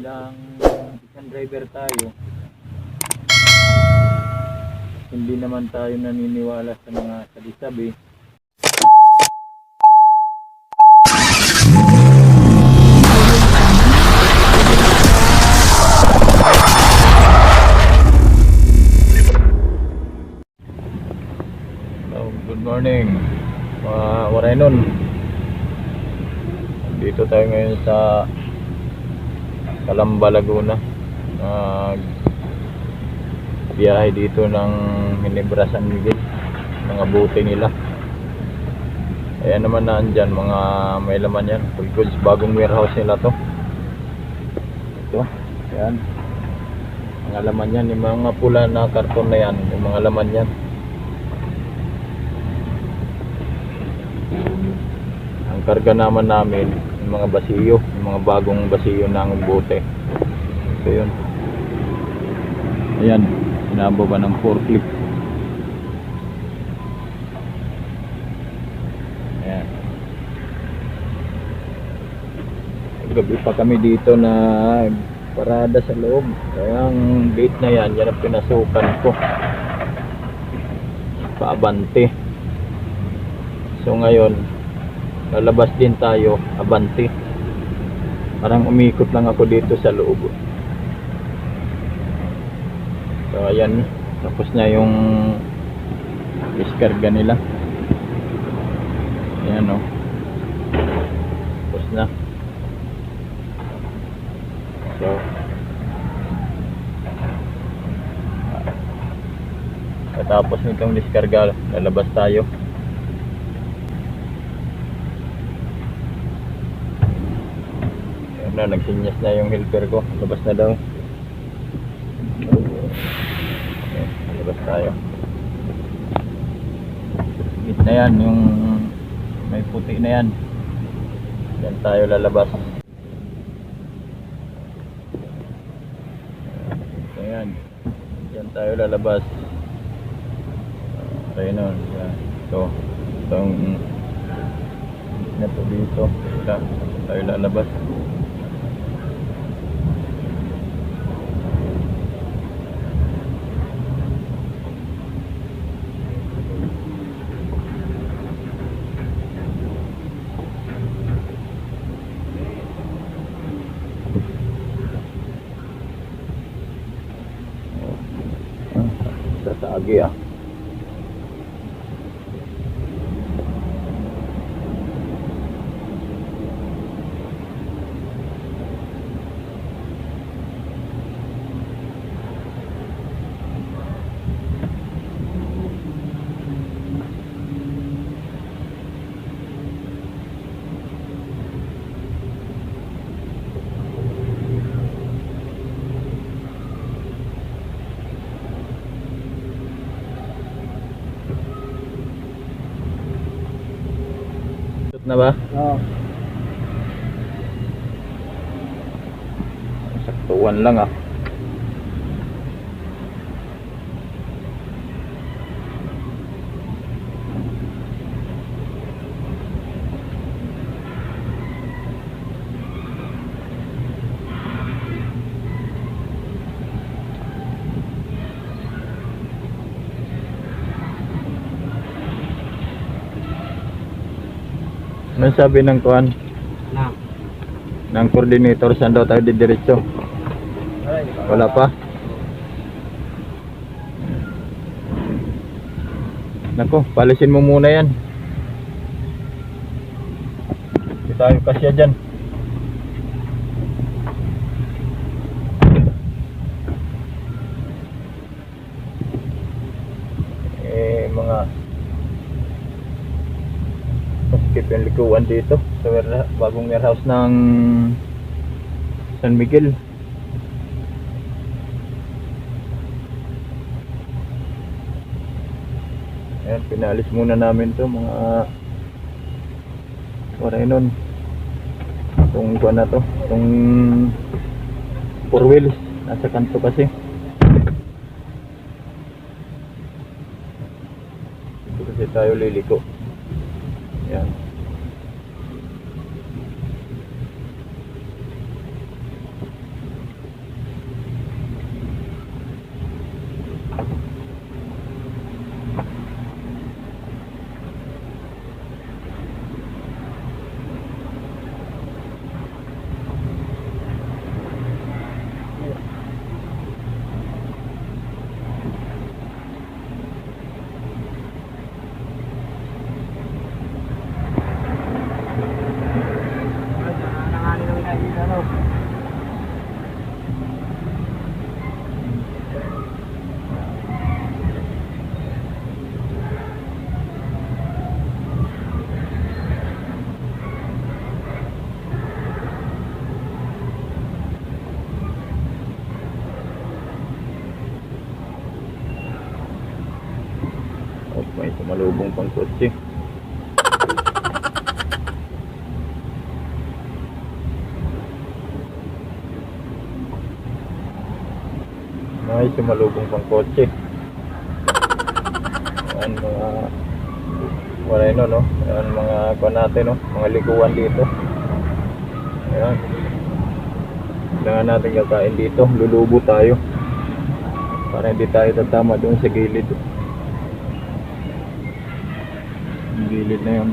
bilang isang driver tayo, hindi naman tayo naniniwala sa mga sabi-sabi. Hello, good morning. Mga Warenon. Dito tayo ngayon sa Calamba, Laguna. Nag biyahe dito ng Ginebra San Miguel. Mga buti nila. Ayan naman na andyan, mga may laman yan. Full bagong warehouse nila to. Ito, ayan. Mga laman yan, yung mga pula na karton na yan, yung mga laman yan. Ang karga naman namin, yung mga basiyo, yung mga bagong basiyo ng bote. So yun. Ayan, sinababa ng forklift. Ayan. Gabi pa kami dito na parada sa loob. Kaya ang gate na yan, yan ang pinasukan ko. Paabante. So ngayon, lalabas din tayo, abante. Parang umikot lang ako dito sa loob. So ayan, tapos na yung diskarga nila. Ayan o. Tapos na. So, Katapos nitong diskarga, lalabas tayo. Na, nagsinyas na yung helper ko. Labas na daw. Okay, labas tayo. Git na yan, yung may puti na yan. Yan tayo lalabas. Ayan. Yan tayo lalabas. Okay nun. Yan. Ito. Itong na to dito. Ito. Tayo lalabas. Sasagi ah. Na ba? Oo. Saktuan lang ah. Ano sabi ng kuan? Na. Ng coordinator saan daw tayo didiretso? Wala pa? Nako, palisin mo muna yan. Hindi tayo kasya dyan. Eh, mga Skip yung likuan dito sa ware- bagong warehouse ng San Miguel. Ayan, pinalis muna namin to mga Warenon. Itong kuha na to. Itong four wheels. Nasa kanto kasi. Dito kasi tayo liliko. Yan. ano. Oh, may pang kotse. May sumalubong pang kotse. Yan mga yun no, yan mga kuha natin no, mga likuan dito. Ayan. Kailangan natin kakain dito, lulubo tayo. Para hindi tayo tatama doon sa gilid. Gilid na yun.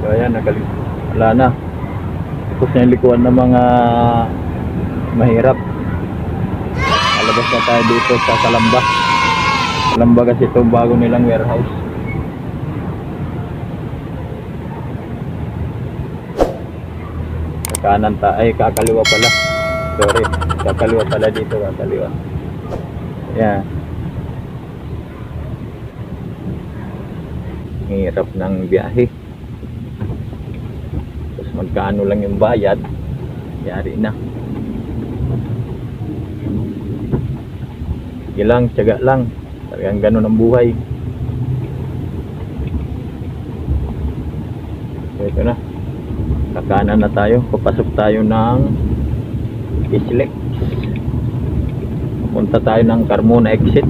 So ayan. Wala na. Tapos na yung likuan ng mga mahirap. Alabas na tayo dito sa Kalamba. Kalamba kasi ito bago nilang warehouse. Kanan ta ay kakaliwa pala. Sorry, kakaliwa pala dito, kakaliwa. Yan. Hirap ng biyahe. Tapos magkano lang yung bayad, yari na. Sige lang, tiyaga lang. Talagang ganun ang buhay. So ito na. Kakanan na tayo. Papasok tayo ng Islex. Punta tayo ng Carmona exit.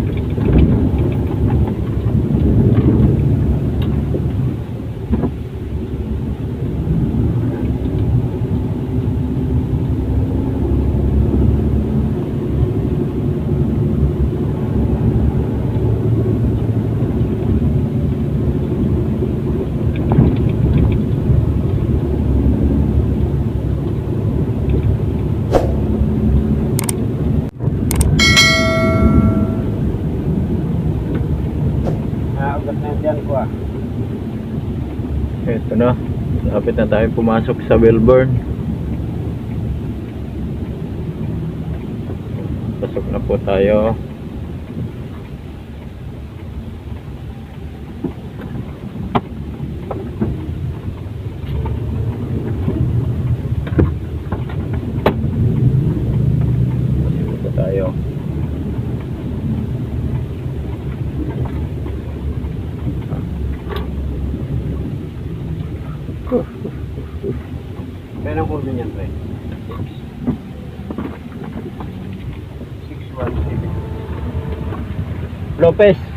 Ah, ugat na dyan ko ah. Ito na. Lapit na tayo pumasok sa Melbourne. Pasok na po tayo. López.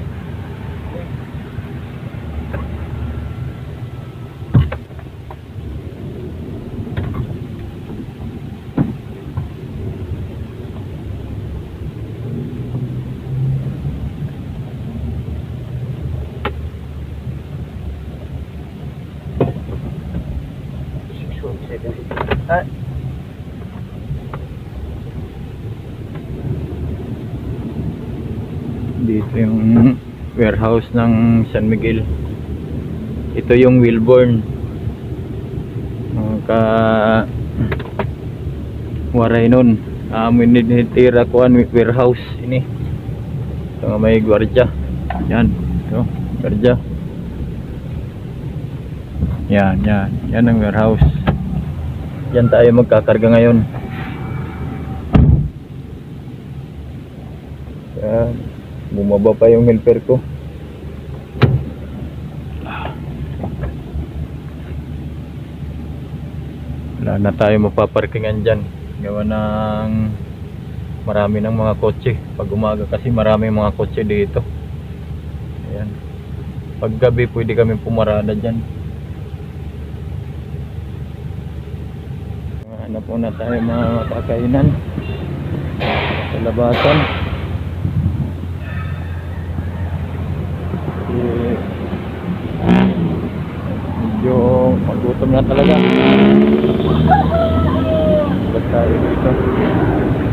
Dito yung warehouse ng San Miguel. Ito yung Wilborn. Ka waray nun. Amin nitira ko warehouse ini. Nga may gwardiya. Yan. Ito, gwardiya. Yan, yan. Yan ang warehouse. Yan tayo magkakarga ngayon. Yan. Bumaba pa yung helper ko. Wala na tayo mapaparkingan dyan. Gawa ng marami ng mga kotse. Pag umaga kasi marami mga kotse dito. Ayan. Pag gabi pwede kami pumarada dyan. Hanap muna tayo mga kakainan. Sa labasan. Eh, medyo magutom na talaga labas tayo dito.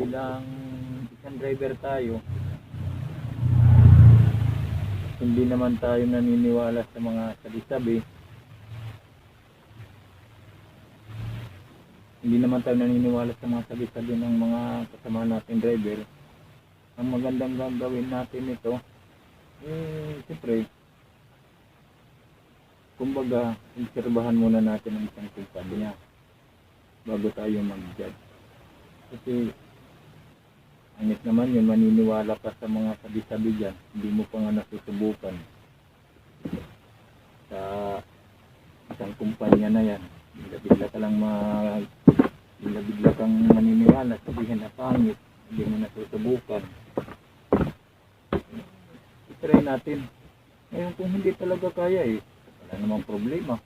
Bilang isang driver tayo hindi naman tayo naniniwala sa mga sabi-sabi. Hindi naman tayo naniniwala sa mga sabi-sabi ng mga kasama natin driver. Ang magandang gagawin natin ito eh siyempre kumbaga obserbahan muna natin ang isang sabi niya bago tayo mag-judge. Kasi Angit naman yun, maniniwala ka sa mga sabi-sabi dyan. Hindi mo pa nga nasusubukan. Sa isang kumpanya na yan. Bigla-bigla ka lang ma... Bigla-bigla kang maniniwala. Sabihin na pangit. Hindi mo nasusubukan. I-try natin. Ngayon kung hindi talaga kaya eh, wala namang problema.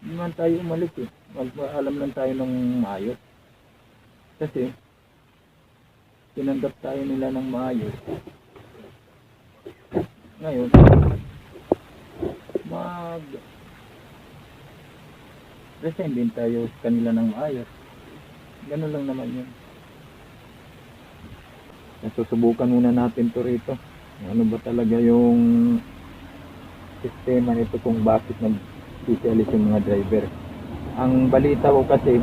Hindi man tayo umalis eh. Mag-alam lang tayo ng maayos. Kasi, tinanggap tayo nila ng maayos. Ngayon, mag resign din tayo kanila ng maayos. Ganun lang naman yun. Nasusubukan muna natin to rito. Ano ba talaga yung sistema nito kung bakit nag-specialist yung mga driver. Ang balita ko kasi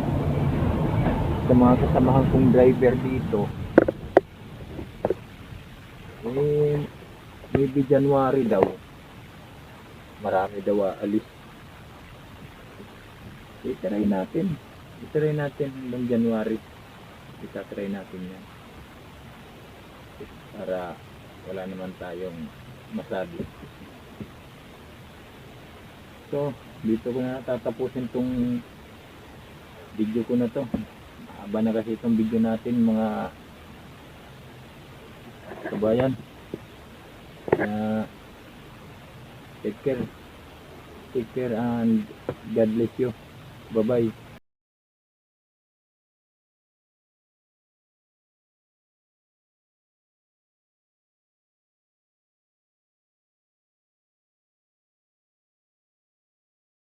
sa mga kasamahan kong driver dito, eh, maybe January daw. Marami daw aalis. I-try natin. I-try natin hanggang January. I-try natin yan. Para wala naman tayong masabi. So, dito ko na tatapusin tong video ko na to. Haba na kasi itong video natin mga kabayan. Uh, take care. Take care and God bless you. Bye-bye.